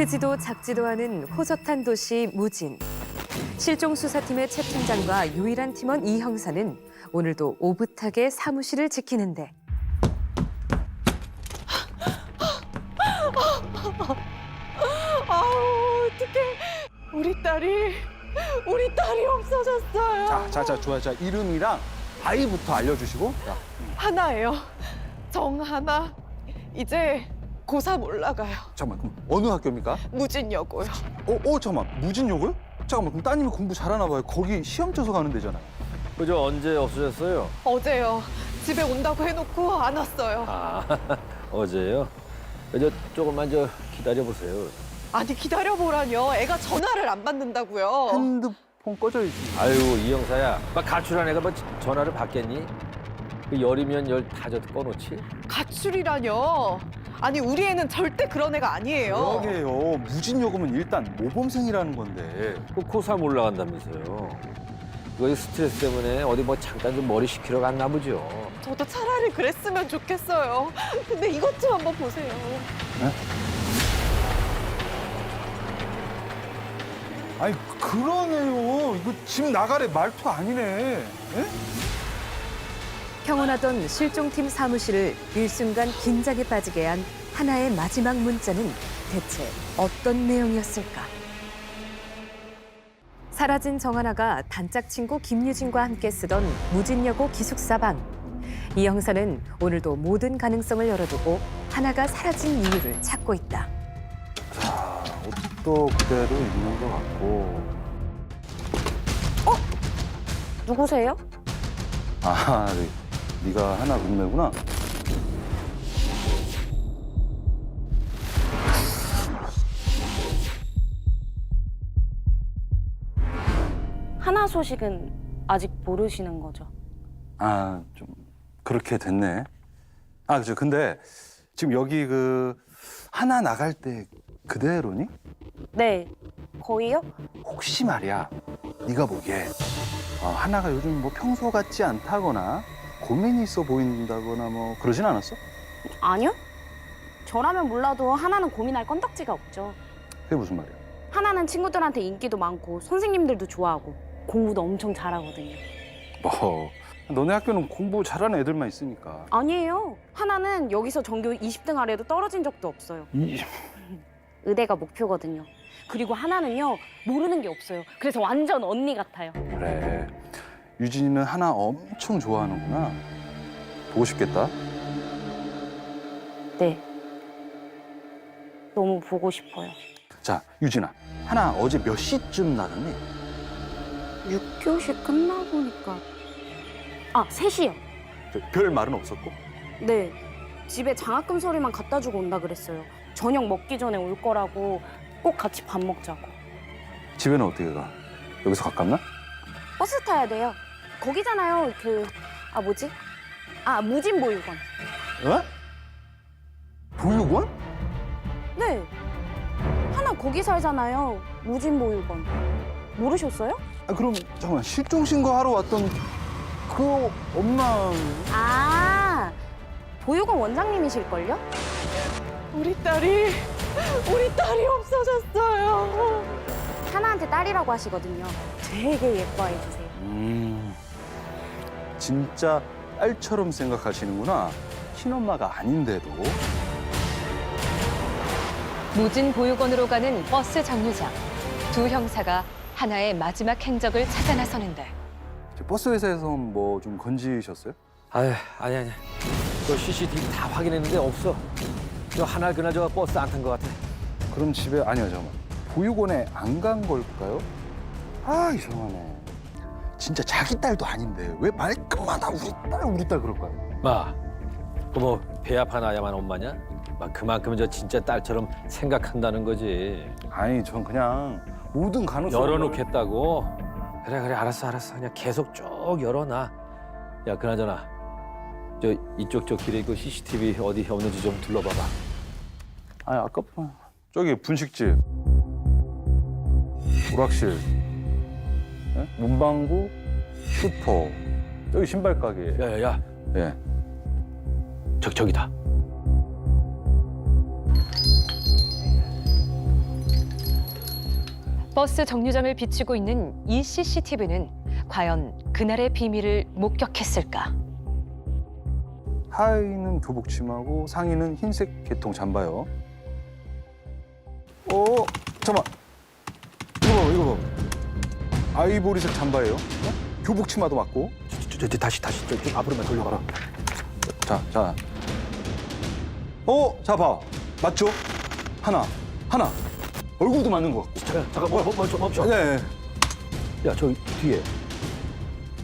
크지도 작지도 않은 호젓한 도시 무진. 실종 수사팀의 최 팀장과 유일한 팀원 이 형사는 오늘도 오붓하게 사무실을 지키는데 아우 어떡해 우리 딸이 우리 딸이 없어졌어요 자, 자, 자, 좋아. 자, 이름이랑 아이부터 알려주시고. 자, 하나예요 정하나 이제 고3 올라가요 잠깐만, 그럼 어느 학교입니까? 무진여고요 어, 어, 잠깐만, 무진여고요? 잠깐만, 그럼 따님이 공부 잘하나 봐요. 거기 시험 쳐서 가는 데잖아요. 그저 언제 없어졌어요? 어제요 집에 온다고 해놓고 안 왔어요 아 어제요? 저 조금만 저 기다려 보세요. 아니 기다려보라뇨 애가 전화를 안 받는다고요 핸드폰 꺼져 있지. 아유 이 형사야, 막 가출한 애가 뭐 전화를 받겠니? 그 열이면 열 다 저 꺼놓지? 가출이라뇨 아니 우리 애는 절대 그런 애가 아니에요 그러게요. 무진여고면 일단 모범생이라는 건데. 그 고3 올라간다면서요. 그거 스트레스 때문에 어디 뭐 잠깐 좀 머리 식히러 갔나 보죠. 저도 차라리 그랬으면 좋겠어요 근데 이것 좀 한번 보세요 아니, 그러네요. 이거 집 나가래 말투 아니네. 예? 평온하던 실종팀 사무실을 일순간 긴장에 빠지게 한 하나의 마지막 문자는 대체 어떤 내용이었을까? 사라진 정하나가 단짝 친구 김유진과 함께 쓰던 무진여고 기숙사방. 이 형사는 오늘도 모든 가능성을 열어두고 하나가 사라진 이유를 찾고 있다. 자, 옷도 그대로 입는 것 같고. 누구세요? 아, 네, 네가 하나 룸메구나. 하나 소식은 아직 모르시는 거죠? 아, 좀 그렇게 됐네. 아, 그죠. 근데 지금 여기 그 하나 나갈 때 그대로니? 네, 거의요? 혹시 말이야, 네가 보기에 어, 하나가 요즘 뭐 평소 같지 않다거나 고민이 있어 보인다거나 뭐 그러진 않았어? 아니요. 저라면 몰라도 하나는 고민할 건덕지가 없죠. 그게 무슨 말이야? 하나는 친구들한테 인기도 많고 선생님들도 좋아하고 공부도 엄청 잘하거든요. 뭐 너네 학교는 공부 잘하는 애들만 있으니까. 아니에요. 하나는 여기서 전교 20등 아래도 떨어진 적도 없어요. 이, 의대가 목표거든요. 그리고 하나는요, 모르는 게 없어요. 그래서 완전 언니 같아요. 그래. 유진이는 하나 엄청 좋아하는구나. 보고 싶겠다. 네. 너무 보고 싶어요. 자, 유진아. 하나 어제 몇 시쯤 나갔니? 6교시 끝나보니까. 아, 3시요. 저 별 말은 없었고? 네. 집에 장학금 서류만 갖다 주고 온다 그랬어요. 저녁 먹기 전에 올 거라고 꼭 같이 밥 먹자고. 집에는 어떻게 가? 여기서 가깝나? 버스 타야 돼요. 거기잖아요. 그, 아, 뭐지? 아, 무진보육원. 어? 보육원? 네. 하나 거기 살잖아요. 무진보육원. 모르셨어요? 아, 그럼 잠깐만 실종 신고하러 왔던 그 엄마 아, 보육원 원장님이실걸요? 우리 딸이 우리 딸이 없어졌어요 하나한테 딸이라고 하시거든요. 되게 예뻐해 주세요. 음 진짜 딸처럼 생각하시는구나 친엄마가 아닌데도 무진 보육원으로 가는 버스 정류장. 두 형사가 하나의 마지막 행적을 찾아 나서는데 저 버스 회사에서 뭐 좀 건지셨어요? 아유 아니 아니. 그 CCTV 다 확인했는데 없어. 저 하나 그날 저 버스 안 탄 것 같아. 그럼 집에 아니요 잠깐만 보육원에 안 간 걸까요? 아 이상하네 진짜 자기 딸도 아닌데 왜 말끝마다 우리 딸 우리 딸 그럴까요? 마, 그뭐 배 아파 나야만 엄마냐? 막 그만큼 저 진짜 딸처럼 생각한다는 거지. 아니 전 그냥 모든 가능성 열어놓겠다고? 그래 그래 알았어 알았어 그냥 계속 쭉 열어놔. 야 그나저나 저 이쪽 저 길에 그 CCTV 어디 없는지 좀 둘러봐봐. 아니 아까 저기 분식집 오락실 예? 문방구 슈퍼 여기 신발 가게 야야야 예. 저 저기다. 버스 정류장을 비추고 있는 이 CCTV는 과연 그날의 비밀을 목격했을까? 하의는 교복 치마고 상의는 흰색 개통 잠바요. 어, 잠깐. 이거 봐, 이거 봐. 아이보리색 잠바예요. 어? 교복 치마도 맞고. 저, 저, 저, 다시 다시 저, 좀 앞으로만 돌려봐라. 자, 자. 어, 자 봐. 맞죠? 하나, 하나. 얼굴도 맞는 것 같고. 잠깐 잠깐 멈- 멈춰 멈춰. 네. 야저 뒤에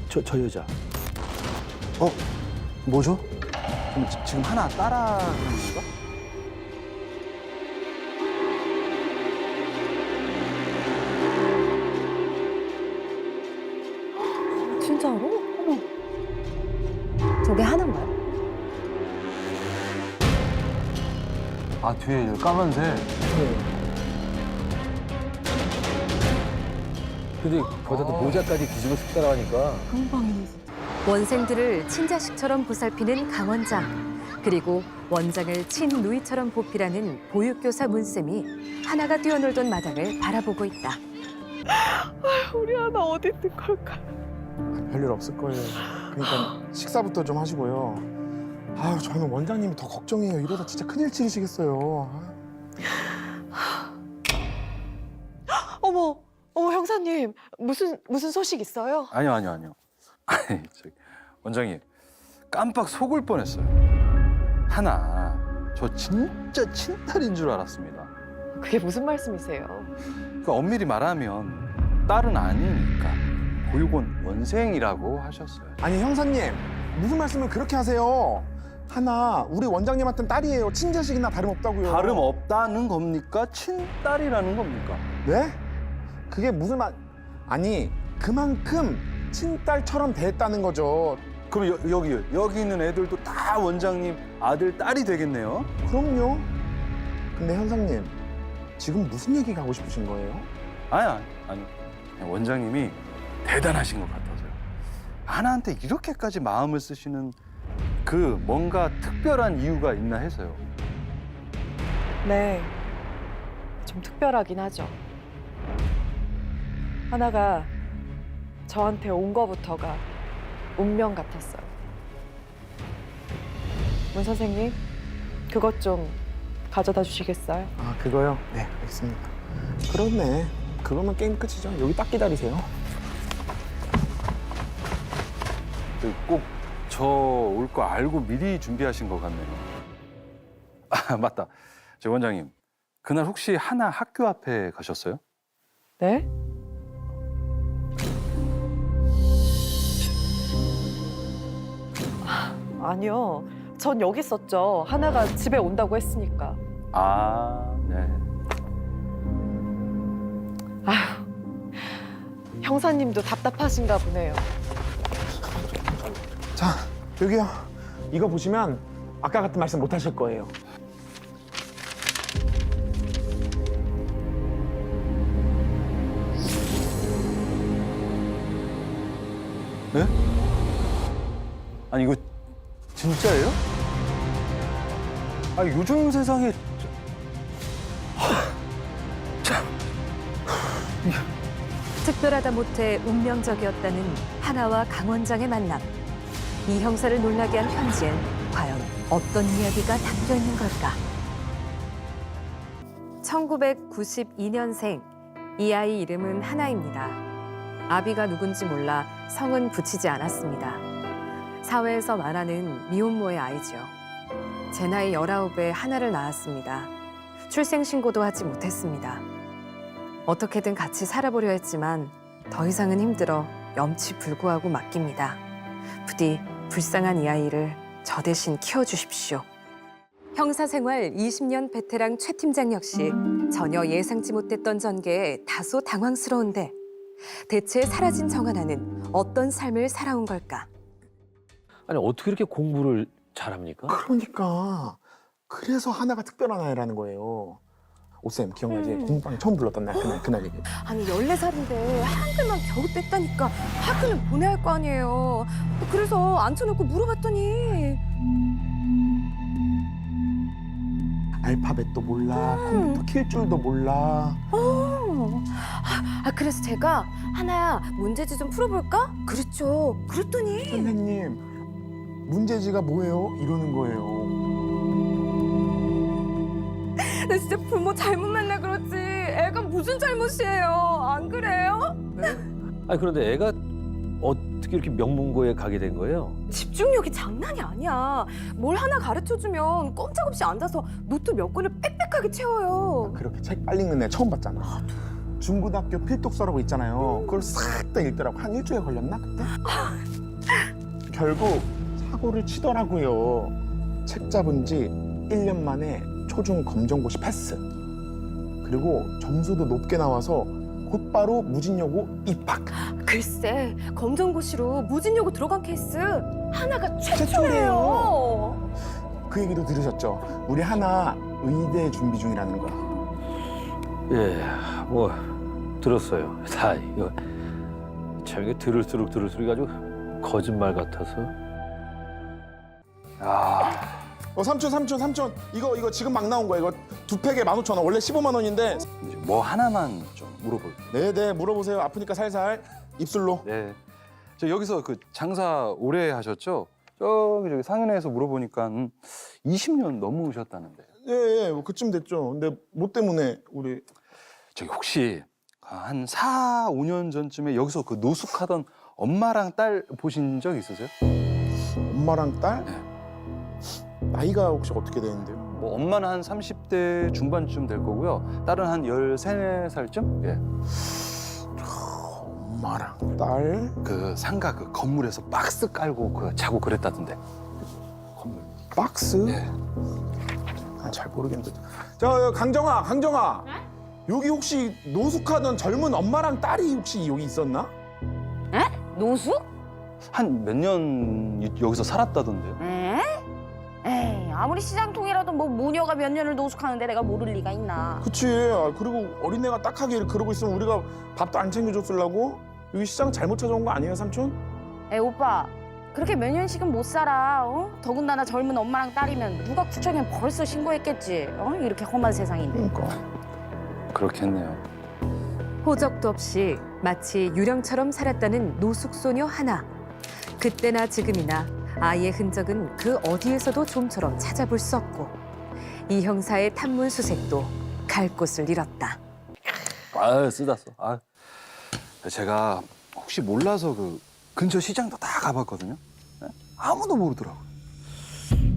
저 저 여자. 어, 뭐죠? 그럼 지- 지금 하나 따라하는 건가? 뒤에 까만색. 근데 거기다 또 모자까지 뒤집어 쓰 따라가니까 원생들을 친자식처럼 보살피는 강원장 그리고 원장을 친누이처럼 보필하는 보육교사 문쌤이 하나가 뛰어놀던 마당을 바라보고 있다. 우리 하나 어디 있는 걸까? 별일 없을 거예요. 그러니까 식사부터 좀 하시고요. 아유, 저는 원장님이 더 걱정이에요. 이러다 진짜 큰일 치르시겠어요. 아, 어머, 어머 형사님 무슨 무슨 소식 있어요? 아니요, 아니요, 아니요. 아니, 저기 원장님 깜빡 속을 뻔했어요. 하나, 저 진짜 친딸인 줄 알았습니다. 그게 무슨 말씀이세요? 그러니까 엄밀히 말하면 딸은 아니니까 보육원 원생이라고 하셨어요. 아니 형사님 무슨 말씀을 그렇게 하세요? 하나 우리 원장님한테는 딸이에요. 친자식이나 다름없다고요. 다름 없다는 겁니까? 친딸이라는 겁니까? 네? 그게 무슨 말? 아니 그만큼 친딸처럼 됐다는 거죠. 그럼 여, 여기 여기 있는 애들도 다 원장님 아들 딸이 되겠네요. 그럼요. 근데 현상님 지금 무슨 얘기가 하고 싶으신 거예요? 아니 아니 아니 원장님이 대단하신 것 같아서요. 하나한테 이렇게까지 마음을 쓰시는 그 뭔가 특별한 이유가 있나 해서요. 네, 좀 특별하긴 하죠. 하나가 저한테 온 거부터가 운명 같았어요. 문 선생님, 그것 좀 가져다 주시겠어요? 아 그거요? 네 알겠습니다. 그렇네. 그러면 게임 끝이죠. 여기 딱 기다리세요. 꼭 저 올 거 알고 미리 준비하신 것 같네요. 아 맞다. 저 원장님 그날 혹시 하나 학교 앞에 가셨어요? 네? 아, 아니요. 전 여기 있었죠. 하나가 집에 온다고 했으니까. 아 네. 형사님도 답답하신가 보네요. 자 여기요. 이거 보시면 아까 같은 말씀 못 하실 거예요. 네? 아니 이거 진짜예요? 아 요즘 세상에 특별하다 못해 운명적이었다는 하나와 강원장의 만남. 이 형사를 놀라게 한 편지엔 과연 어떤 이야기가 담겨 있는 걸까? 1992년생 이 아이 이름은 하나입니다. 아비가 누군지 몰라 성은 붙이지 않았습니다. 사회에서 말하는 미혼모의 아이죠. 제 나이 19에 하나를 낳았습니다. 출생신고도 하지 못했습니다. 어떻게든 같이 살아보려 했지만 더 이상은 힘들어 염치 불구하고 맡깁니다. 부디 불쌍한 이 아이를 저 대신 키워주십시오. 형사 생활 20년 베테랑 최 팀장 역시 전혀 예상치 못했던 전개에 다소 당황스러운데 대체 사라진 정하나는 어떤 삶을 살아온 걸까? 아니 어떻게 이렇게 공부를 잘합니까? 그러니까 그래서 하나가 특별한 아이라는 거예요. 오쌤 기억나지? 음. 공부방에 처음 불렀던 날 그날 그날 얘기. 아니 14살인데 한글만 겨우 뗐다니까 학교는 보내야 할 거 아니에요. 그래서 앉혀놓고 물어봤더니 알파벳도 몰라, 컴퓨터 킬 줄도 몰라. 어. 아 그래서 제가 하나야 문제지 좀 풀어볼까? 그랬죠. 그랬더니 선생님, 문제지가 뭐예요? 이러는 거예요. 나 진짜 부모 잘못 만나 그렇지. 애가 무슨 잘못이에요? 안 그래요? 아니 그런데 애가 어떻게 이렇게 명문고에 가게 된 거예요? 집중력이 장난이 아니야. 뭘 하나 가르쳐 주면 꼼짝없이 앉아서 노트 몇 권을 빽빽하게 채워요. 그렇게 책 빨리 읽는 애 처음 봤잖아. 중고등학교 필독서라고 있잖아요. 그걸 싹 다 읽더라고. 한 일주일 걸렸나 그때? 결국 사고를 치더라고요. 책 잡은 지 1년 만에 초중 검정고시 패스. 그리고 점수도 높게 나와서 곧바로 무진여고 입학. 글쎄, 검정고시로 무진여고 들어간 케이스 하나가 최초예요. 최초예요. 그 얘기도 들으셨죠? 우리 하나 의대 준비 중이라는 거. 예, 뭐 들었어요. 다 이거 참 이게 들을수록 들을수록 아주 거짓말 같아서. 야, 어 삼촌 삼촌 삼촌 이거 이거 지금 막 나온 거야 이거 두 팩에 15,000원 원래 15만 원인데 이제 뭐 하나만 좀 물어볼게요. 네네 물어보세요 아프니까 살살 입술로 네. 저 여기서 그 장사 오래 하셨죠? 저기 저기 상인회에서 물어보니까 음, 20년 넘으셨다는데. 예 예 뭐 그쯤 됐죠 근데 뭐 때문에 우리 저기 혹시 한 4, 5년 전쯤에 여기서 그 노숙하던 엄마랑 딸 보신 적 있으세요? 엄마랑 딸 네. 나이가 혹시 어떻게 되는데요? 뭐 엄마는 한 30대 중반쯤 될 거고요. 딸은 한 13, 4살쯤? 예. 엄마랑 딸 그 상가 그 건물에서 박스 깔고 그 자고 그랬다던데. 건물. 박스 예. 아, 잘 모르겠는데 저 강정아 강정아 여기 혹시 노숙하던 젊은 엄마랑 딸이 혹시 여기 있었나? 노숙? 한 몇 년 여기서 살았다던데요. 에? 에이, 아무리 시장 통이라도 뭐 모녀가 몇 년을 노숙하는데 내가 모를 리가 있나. 그치 아, 그리고 어린애가 딱하게 그러고 있으면 우리가 밥도 안 챙겨줬을라고 여기 시장 잘못 찾아온 거 아니에요 삼촌? 에 오빠, 그렇게 몇 년씩은 못 살아. 어? 더군다나 젊은 엄마랑 딸이면 누가 구청에 벌써 신고했겠지. 어? 이렇게 험한 세상인데. 그러니까 그렇겠네요. 호적도 없이 마치 유령처럼 살았다는 노숙소녀 하나. 그때나 지금이나 아이의 흔적은 그 어디에서도 좀처럼 찾아볼 수 없고 이 형사의 탐문 수색도 갈 곳을 잃었다. 아 쓰다써. 아 제가 혹시 몰라서 그 근처 시장도 다 가봤거든요. 네? 아무도 모르더라고요.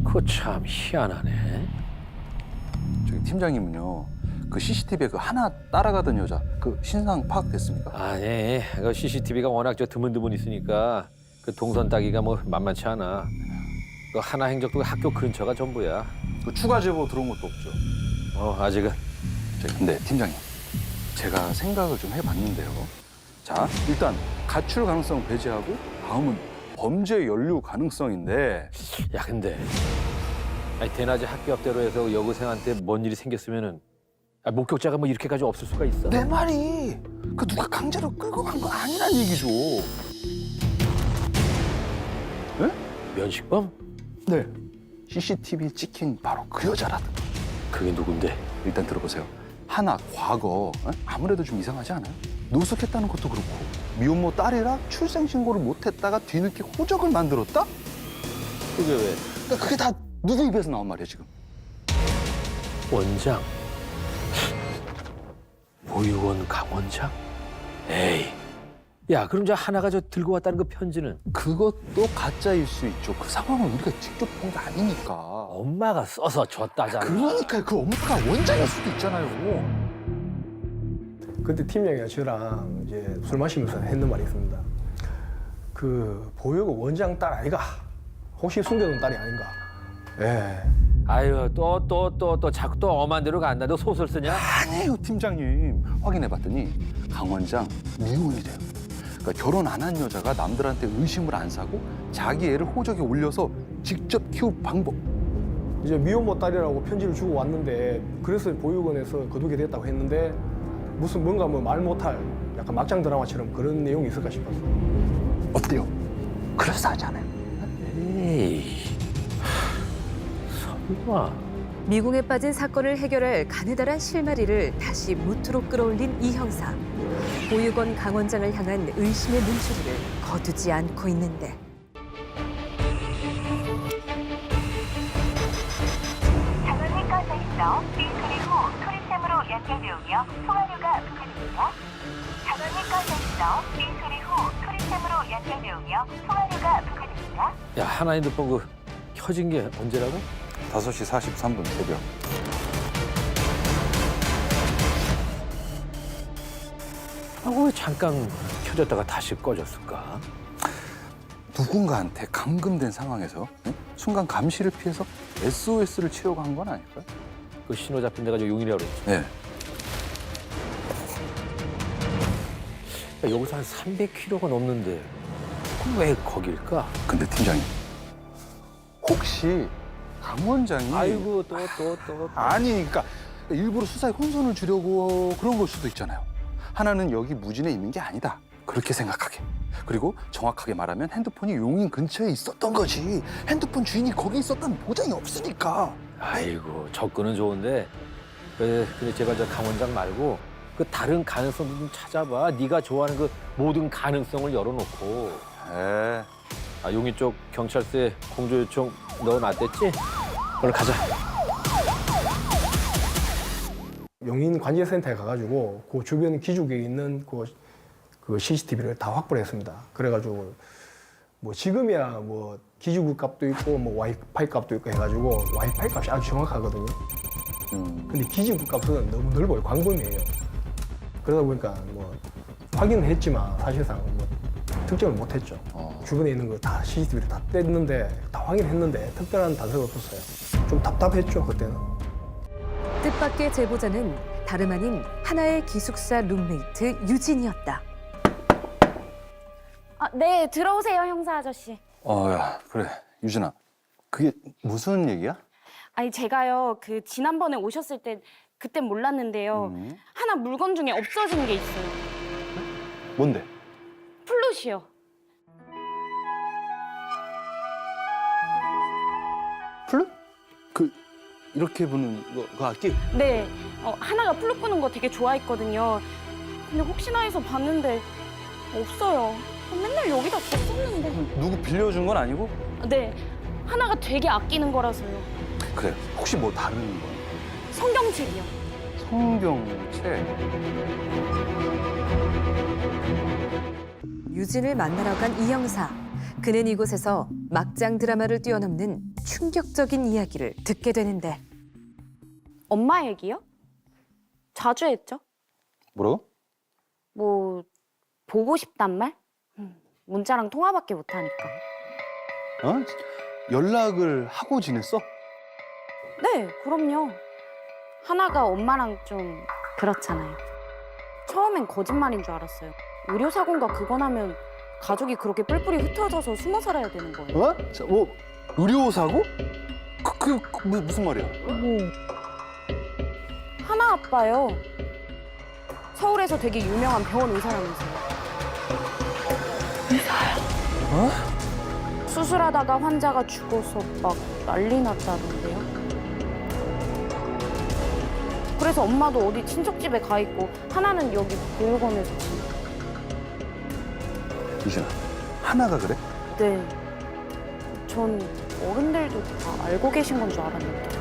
그거 참 희한하네. 저기 팀장님은요. 그 CCTV에 그 하나 따라가던 여자 그 신상 파악됐습니까? 아니, 그 CCTV가 워낙 저 드문드문 있으니까 그 동선 따기가 뭐 만만치 않아. 그 하나 행적도 학교 근처가 전부야. 그 추가 제보 들어온 것도 없죠. 어, 아직은. 저기 근데 팀장님 제가 생각을 좀 해봤는데요. 자 일단 가출 가능성 배제하고 다음은 범죄 연루 가능성인데 야, 근데 아니, 대낮에 학교 앞대로 해서 여고생한테 뭔 일이 생겼으면은 아, 목격자가 뭐 이렇게까지 없을 수가 있어? 내 말이 그 누가 강제로 끌고 간 거 아니란 얘기죠. 면식범? 네. CCTV에 찍힌 바로 그 여자라든. 그게 누군데? 일단 들어보세요. 하나 과거 어? 아무래도 좀 이상하지 않아요? 노숙했다는 것도 그렇고 미혼모 딸이라 출생 신고를 못했다가 뒤늦게 호적을 만들었다? 그게 왜? 그러니까 그게 다 누구 입에서 나온 말이에요 지금? 원장? 보육원 강원장? 에이. 야, 그럼 저 하나가 저 들고 왔다는 그 편지는 그것도 가짜일 수 있죠. 그 상황을 우리가 직접 본 게 아니니까. 엄마가 써서 줬다잖아. 그러니까 그 엄마가 원장일 수도 있잖아요. 그때 팀장이랑 저랑 이제 술 마시면서 했는 말이 있습니다. 그 보육원 원장 딸 아이가 혹시 숨겨둔 딸이 아닌가? 예. 아유, 또, 또, 또, 또, 자꾸 또 엄한 데로 간다. 너 소설 쓰냐? 아니에요, 팀장님. 확인해봤더니 강 원장 미혼이 돼요. 그러니까 결혼 안 한 여자가 남들한테 의심을 안 사고 자기 애를 호적에 올려서 직접 키울 방법. 이제 미혼모 딸이라고 편지를 주고 왔는데 그래서 보육원에서 거두게 됐다고 했는데 무슨 뭔가 뭐 말 못할 약간 막장 드라마처럼 그런 내용이 있을까 싶어서. 어때요? 그럴싸하지 않아요? 에이. 하, 설마. 미궁에 빠진 사건을 해결할 가느다란 실마리를 다시 무트로 끌어올린 이 형사. 보육원 강원장을 향한 의심의 눈초리를 거두지 않고 있는데. 전원이 꺼져 있어 후 토리샘으로 연결되오며 통화료가 부과됩니다. 전원이 꺼져 있어 후 토리샘으로 연결되오며 통화료가 부과됩니다. 야 하나 핸드폰 그 켜진 게 언제라고? 5시 43분 새벽. 아왜 어, 잠깐 켜졌다가 다시 꺼졌을까? 누군가한테 감금된 상황에서 응? 순간 감시를 피해서 SOS를 치려고 한 건 아닐까요? 그 신호 잡힌 데가 저 용인이라고 그랬지. 네. 야, 여기서 한 300km가 넘는데 그럼 왜 거길까? 근데 팀장님 혹시 강 원장이 아이고 또 또 또. 아니 그러니까 일부러 수사에 혼선을 주려고 그런 걸 수도 있잖아요. 하나는 여기 무진에 있는 게 아니다. 그렇게 생각하게. 그리고 정확하게 말하면 핸드폰이 용인 근처에 있었던 거지. 핸드폰 주인이 거기 있었다는 보장이 없으니까. 아이고 접근은 좋은데 에, 근데 제발 저 강원장 말고 그 다른 가능성 좀 찾아봐. 네가 좋아하는 그 모든 가능성을 열어놓고. 에 아 용인 쪽 경찰서에 공조 요청 넣어놨댔지? 얼른 가자. 용인 관제센터에 가가지고 그 주변 기죽에 있는 그, 그 CCTV를 다 확보를 했습니다. 그래가지고 뭐 지금이야 뭐 기지국 값도 있고 뭐 와이파이 값도 있고 해가지고 와이파이 값이 아주 정확하거든요. 음, 근데 기지국 값은 너무 넓어요. 광범위해요. 그러다 보니까 뭐 확인은 했지만 사실상 뭐 특정을 못했죠. 어. 주변에 있는 거 다 CCTV를 다 뗐는데 다 확인했는데 특별한 단서가 없었어요. 좀 답답했죠 그때는. 뜻밖의 제보자는 다름 아닌 하나의 기숙사 룸메이트 유진이었다. 아, 네, 들어오세요, 형사 아저씨. 어, 야, 그래. 유진아. 그게 무슨 얘기야? 아니, 제가요, 그, 지난번에 오셨을 때, 그땐 몰랐는데요. 음. 하나 물건 중에 없어진 게 있어요. 뭔데? 플룻이요. 플룻? 그 이렇게 부는 거, 그 악기? 네, 어, 하나가 플룻 부는 거 되게 좋아했거든요. 근데 혹시나 해서 봤는데, 없어요. 맨날 여기다 뒀었는데. 누구 빌려준 건 아니고? 네, 하나가 되게 아끼는 거라서요. 그래. 혹시 뭐 다른 거? 성경책이요. 성경책. 유진을 만나러 간 이 형사. 그는 이곳에서 막장 드라마를 뛰어넘는 충격적인 이야기를 듣게 되는데 엄마 얘기요? 자주 했죠? 뭐라고? 뭐, 보고 싶단 말? 음, 문자랑 통화밖에 못 하니까. 어? 연락을 하고 지냈어? 네, 그럼요. 하나가 엄마랑 좀 그렇잖아요. 처음엔 거짓말인 줄 알았어요. 의료 사고인가 그건 하면 가족이 그렇게 뿔뿔이 흩어져서 숨어 살아야 되는 거예요. 어? 자, 뭐 의료 사고? 그, 그, 그 무- 무슨 말이야? 하나 아빠요. 서울에서 되게 유명한 병원 의사라면서요. 의사요? 어? 수술하다가 환자가 죽어서 막 난리 났다던데요. 그래서 엄마도 어디 친척 집에 가 있고 하나는 여기 보육원에서 지내. 유진아, 하나가 그래? 네. 전 어른들도 다 알고 계신 건 줄 알았는데.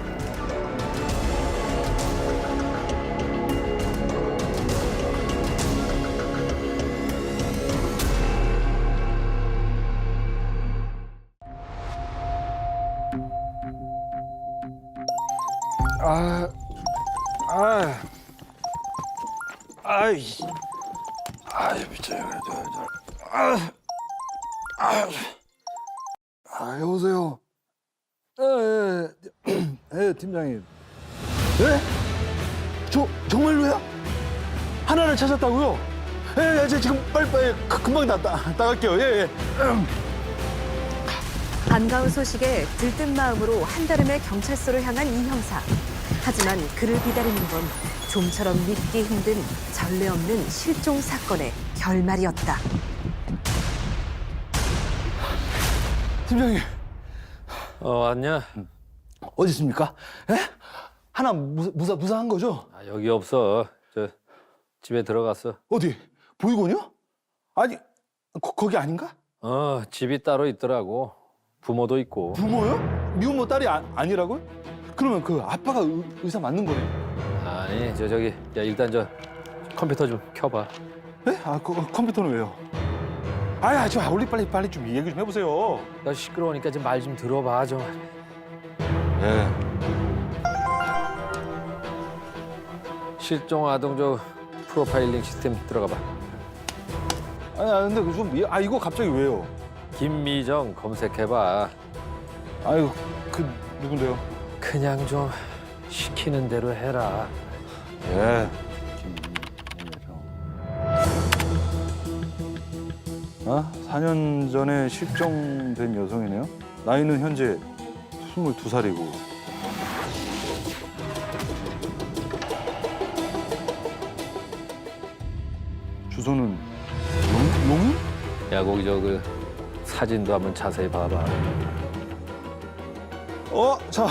여보세요. 예, 예, 예, 팀장님. 예? 저, 정말로요? 하나를 찾았다고요? 예, 예, 저 지금 빨리빨리 그- 금방 나, 나, 나갈게요. 예, 예. 반가운 소식에 들뜬 마음으로 한달음에 경찰서를 향한 이 형사. 하지만 그를 기다리는 건 좀처럼 믿기 힘든 전례 없는 실종 사건의 결말이었다. 팀장님, 어 왔냐? 어디 있습니까? 예? 하나 무사, 무사, 무사한 거죠? 아, 여기 없어. 저 집에 들어갔어. 어디? 보이곤요? 아니, 거, 거기 아닌가? 어, 집이 따로 있더라고. 부모도 있고. 부모요? 미혼모 딸이 아, 아니라고요? 그러면 그 아빠가 의, 의사 맞는 거네? 아니, 저 저기 야 일단 저 컴퓨터 좀 켜봐. 네? 아, 그, 컴퓨터는 왜요? 아야, 저 아울리 빨리 빨리 좀 얘기 좀 해보세요. 나 시끄러우니까 좀 말 좀 들어봐 좀. 예. 실종 아동 저 프로파일링 시스템 들어가 봐. 아니, 아, 근데 좀, 아, 이거 갑자기 왜요? 김미정 검색해 봐. 아유, 그, 누군데요? 그냥 좀 시키는 대로 해라. 예. 아, 4년 전에 실종된 여성이네요. 나이는 현재 22살이고. 주소는 용, 용인? 야 거기 저 그 사진도 한번 자세히 봐봐. 어, 자.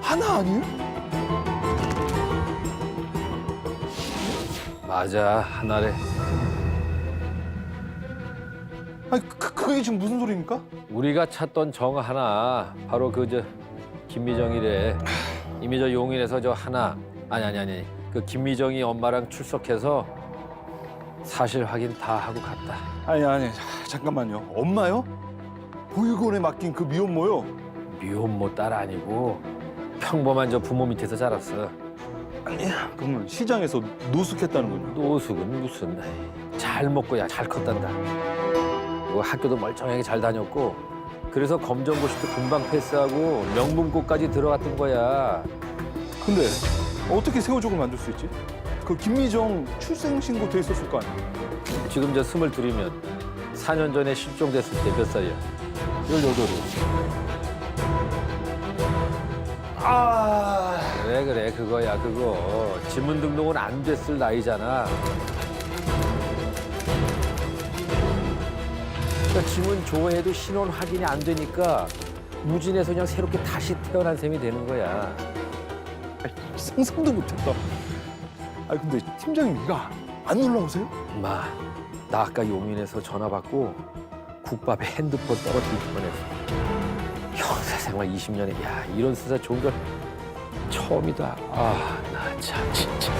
하나 아니에요? 맞아 하나래. 그, 그게 지금 무슨 소리입니까? 우리가 찾던 정 하나 바로 그 저 김미정이래. 이미 저 용인에서 저 하나 아니 아니 아니 그 김미정이 엄마랑 출석해서 사실 확인 다 하고 갔다. 아니, 아니, 잠깐만요. 엄마요? 보육원에 맡긴 그 미혼모요? 미혼모 딸 아니고 평범한 저 부모 밑에서 자랐어. 그러면 시장에서 노숙했다는군요. 노숙은 무슨 에이, 잘 먹고 야 잘 컸단다. 뭐 학교도 멀쩡하게 잘 다녔고 그래서 검정고시도 금방 패스하고 명문고까지 들어갔던 거야. 근데 어떻게 새우족을 만들 수 있지? 그 김미정 출생신고 돼 있었을 거 아니에요? 지금 저 스물 둘이면 4년 전에 실종됐을 때 몇 살이야? 열여덟이야. 아, 그래 그래 그거야 그거 지문 등록은 안 됐을 나이잖아. 그러니까 지문 조회해도 신원 확인이 안 되니까 무진에서 그냥 새롭게 다시 태어난 셈이 되는 거야. 상상도 못했다. 아니 근데 팀장님 이가 안 놀라우세요? 엄마, 나 아까 용인에서 전화 받고 국밥에 핸드폰 떨어뜨릴 뻔했어. 형사 생활 20년에 야 이런 수사 좋은 건 처음이다. 아, 나 참 진짜.